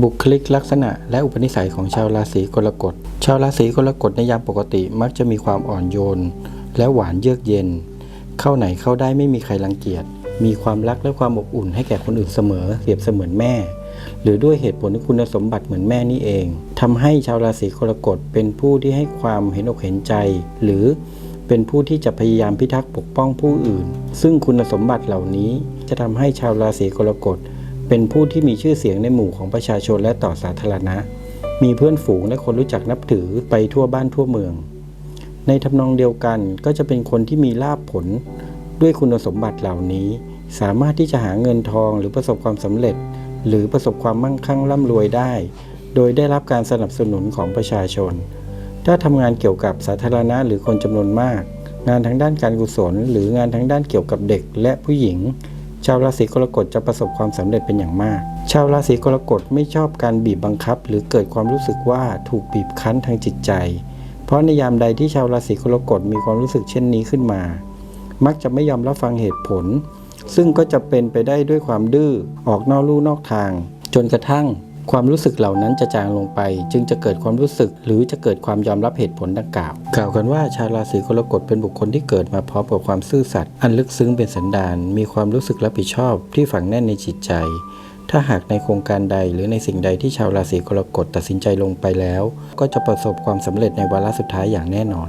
บุคลิกลักษณะและอุปนิสัยของชาวราศีกรกฎ ชาวราศีกรกฎในยามปกติมักจะมีความอ่อนโยน และหวานเยือกเย็น เข้าไหนเข้าได้ไม่มีใครรังเกียจ มีความรักและความอบอุ่นให้แก่คนอื่นเสมอ เปรียบเสมือนแม่ หรือด้วยเหตุผลที่คุณสมบัติเหมือนแม่นี่เองทำให้ชาวราศีกรกฎเป็นผู้ที่ให้ความเห็นอกเห็นใจ หรือเป็นผู้ที่จะพยายามพิทักษ์ปกป้องผู้อื่น ซึ่งคุณสมบัติเหล่านี้จะทำให้ชาวราศีกรกฎ เป็นผู้ที่มีชื่อเสียงในหมู่ของประชาชนและต่อสาธารณะ มีเพื่อนฝูงและคนรู้จักนับถือไปทั่วบ้านทั่วเมือง ในทำนองเดียวกันก็จะเป็นคนที่มีลาภผลด้วยคุณสมบัติเหล่านี้ สามารถที่จะหาเงินทองหรือประสบความสำเร็จ หรือประสบความมั่งคั่งร่ำรวยได้ โดยได้รับการสนับสนุนของประชาชน ถ้าทำงานเกี่ยวกับสาธารณะหรือคนจำนวนมาก งานทางด้านการกุศล หรืองานทางด้านเกี่ยวกับเด็กและผู้หญิง ชาวราศีกรกฎจะประสบความสำเร็จเป็นอย่างมาก ชาวราศีกรกฎไม่ชอบการบีบบังคับ หรือเกิดความรู้สึกว่าถูกบีบคั้นทางจิตใจ เพราะในยามใดที่ชาวราศีกรกฎมีความรู้สึกเช่นนี้ขึ้นมา มักจะไม่ยอมรับฟังเหตุผล ซึ่งก็จะเป็นไปได้ด้วยความดื้อออกนอกลู่นอกทาง จนกระทั่ง ความรู้สึกเหล่านั้นจะจางลงไป จึงจะเกิดความรู้สึก หรือจะเกิดความยอมรับเหตุผลดังกล่าว กล่าวกันว่าชาวราศีกรกฎเป็นบุคคลที่เกิดมาพร้อมกับความซื่อสัตย์อันลึกซึ้งเป็นสันดานมีความรู้สึกรับผิดชอบที่ฝังแน่นในจิตใจ ถ้าหากในโครงการใดหรือในสิ่งใดที่ชาวราศีกรกฎตัดสินใจลงไปแล้ว ก็จะประสบความสำเร็จในวาระสุดท้ายอย่างแน่นอน